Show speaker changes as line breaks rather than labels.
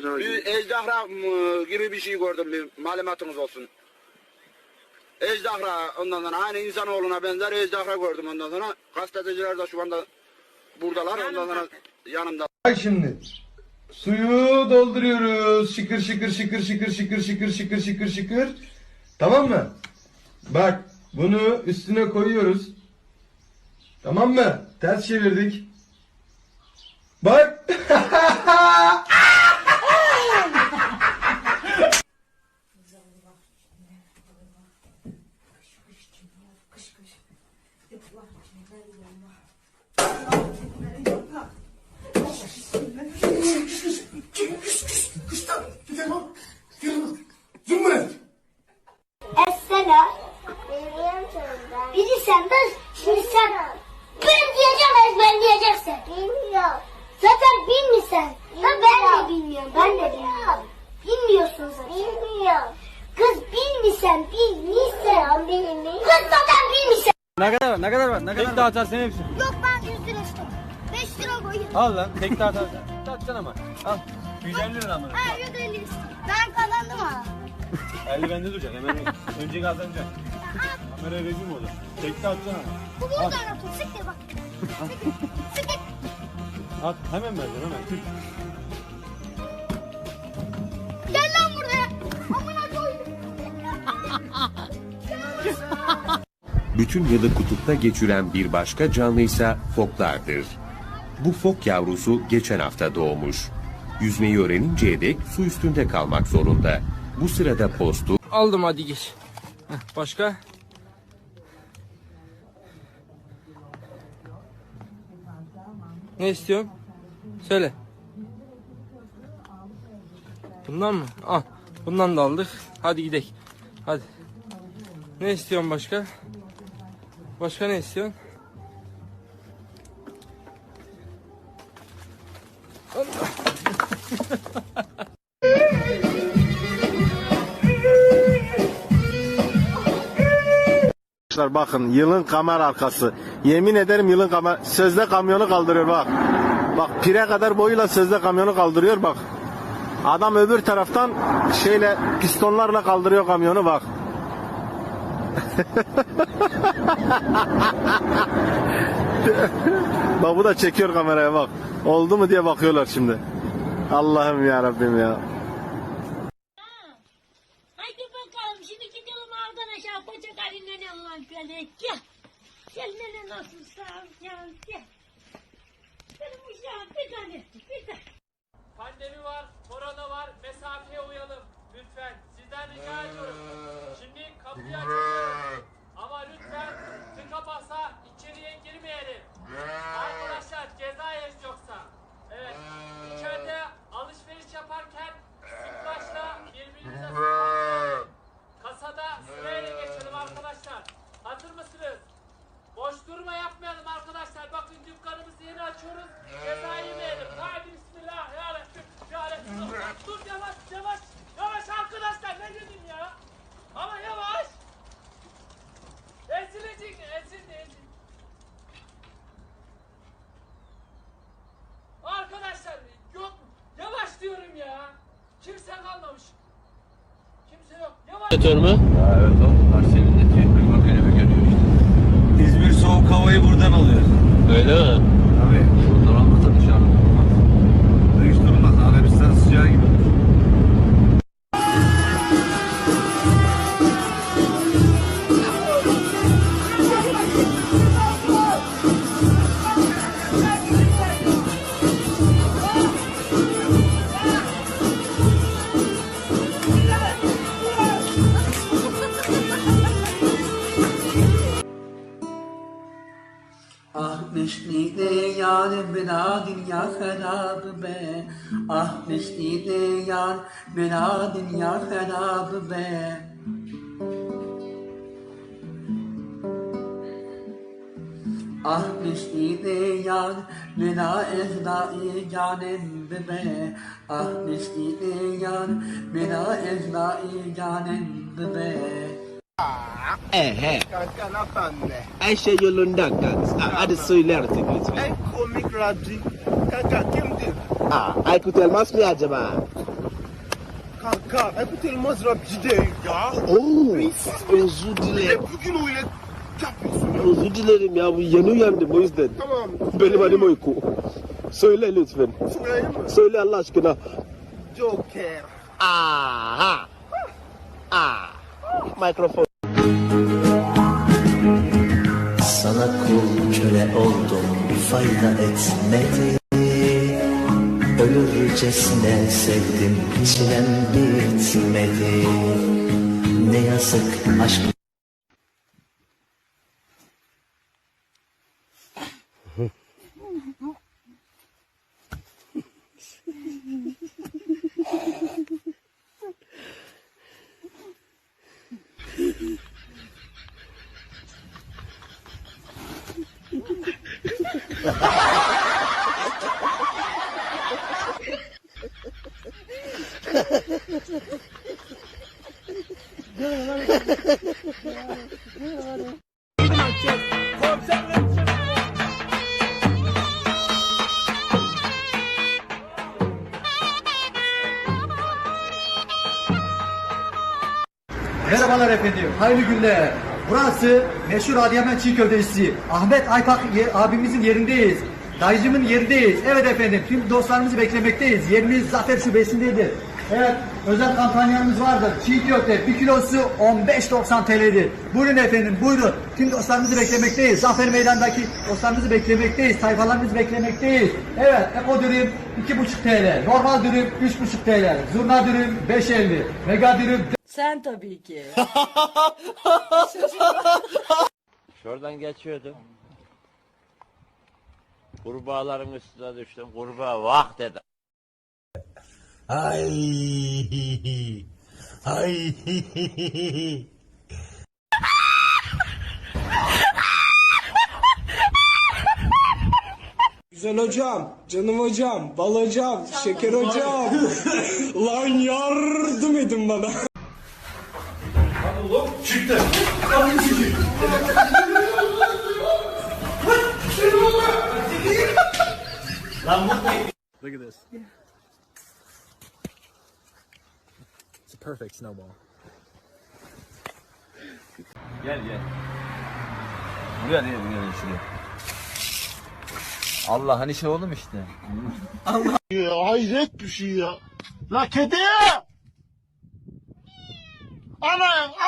ceza
Bir ejderha mı gibi bir şey gördüm bir malumatınız olsun. Ejderha ondan sonra aynı insanoğluna benzer ejderha gördüm ondan sonra. Gazeteciler de şu anda buradalar ondan sonra yanımda.
Bak şimdi. Suyu dolduruyoruz. Şıkır şıkır şıkır şıkır şıkır şıkır şıkır şıkır şıkır. Tamam mı? Bak bunu üstüne koyuyoruz. Tamam mı? Ters çevirdik. Bak.
Tek dağıtarsın hepsini.
Yok ben 100 lira istedim. 5 lira koyayım.
Al lan. Tek dağıtarsın. Dağıtacaksın ama. Al. 150 lira mı?
Ha 150 istedim. Ben kazandım ha.
50 bende duracak. Hemen önce kazanacak. Kamera rejim olur. Tek dağıtacaksın ama.
Bu buradan atın. Siktir bak. Siktir.
At. Hemen vereceğim hemen.
Gel lan buraya. Amına koyayım.
bütün yılı kutupta geçiren bir başka canlıysa foklardır. Bu fok yavrusu geçen hafta doğmuş. Yüzmeyi öğreninceye dek su üstünde kalmak zorunda. Bu sırada postu
Aldım hadi. Heh, başka? Ne istiyorsun? Söyle. Bundan mı? Al. Bundan da aldık. Hadi gidelim. Hadi. Ne istiyorsun başka? Başka ne istiyorsun?
Bakın yılın kamera arkası. Yemin ederim yılın kamera. Sözde kamyonu kaldırıyor bak. Bak pire kadar boyuyla sözde kamyonu kaldırıyor bak. Adam öbür taraftan şeyle pistonlarla kaldırıyor kamyonu bak. bak bu da çekiyor kameraya bak. Oldu mu diye bakıyorlar şimdi. Allah'ım ya Rabbim ya.
Yok. Yavaş.
Evet o. Arsevin'deki kıyma önemi görüyor işte. İzmir soğuk havayı buradan alıyor. Öyle mi?
Ah neşnide yar bela dünya harab be. Ah neşnide yar bela dünya harab be. Ah neşnide yar bela ezdai canem be. Ah neşnide yar bela ezdai canem be
Ehe. Kanka ne yapalım be? Ayşe yolunda kanka. Hadi söyler lütfen. En komik rapçi. Kanka kimdir? Aa, Aykut Elmas mı acaba? Kanka Aykut Elmaz rapçi değil ya.
Oo, özür dilerim.
Bugün öyle yapıyorsun ya.
Özür dilerim ya bu yeni uyandım o yüzden.
Tamam.
Benim adım uyku. Söyle lütfen.
Söyleyeyim mi?
Söyle Allah aşkına.
Joker.
Aha. Ah. Mikrofon.
Sana kul köle oldum fayda etmedi. Ölürcesine sevdim çilem bitmedi. Ne yazık aşk
Merhabalar efendim, hayırlı günler. Burası meşhur Adıyaman Çiğ Köftecisi. Ahmet Aypak abimizin yerindeyiz. Dayıcımın yerindeyiz. Evet efendim, tüm dostlarımızı beklemekteyiz. Yerimiz Zafer Şubesi'ndedir. Evet, özel kampanyamız vardır. Çiğ köfte bir kilosu 15.90 TL'dir. Buyurun efendim, buyurun. Tüm dostlarımızı beklemekteyiz. Zafer Meydan'daki dostlarımızı beklemekteyiz. Sayfalarımızı beklemekteyiz. Evet, Eko dürüm 2.5 TL. Normal dürüm 3.5 TL. Zurna dürüm 5.50. Mega dürüm
Sen tabii ki.
Şuradan geçiyordum. Kurbağaların üstüne düştüm. Kurbağa vah dedi.
Ay Ay
Güzel hocam, canım hocam, bal hocam, şeker hocam. Lan yardım edin bana.
Look at this. It's a perfect snowball.
Gel gel. Buraya niye buraya şuraya. Allah'ın işi oğlum işte.
Ya, hayret bir şey ya. La kedi! Ana ama!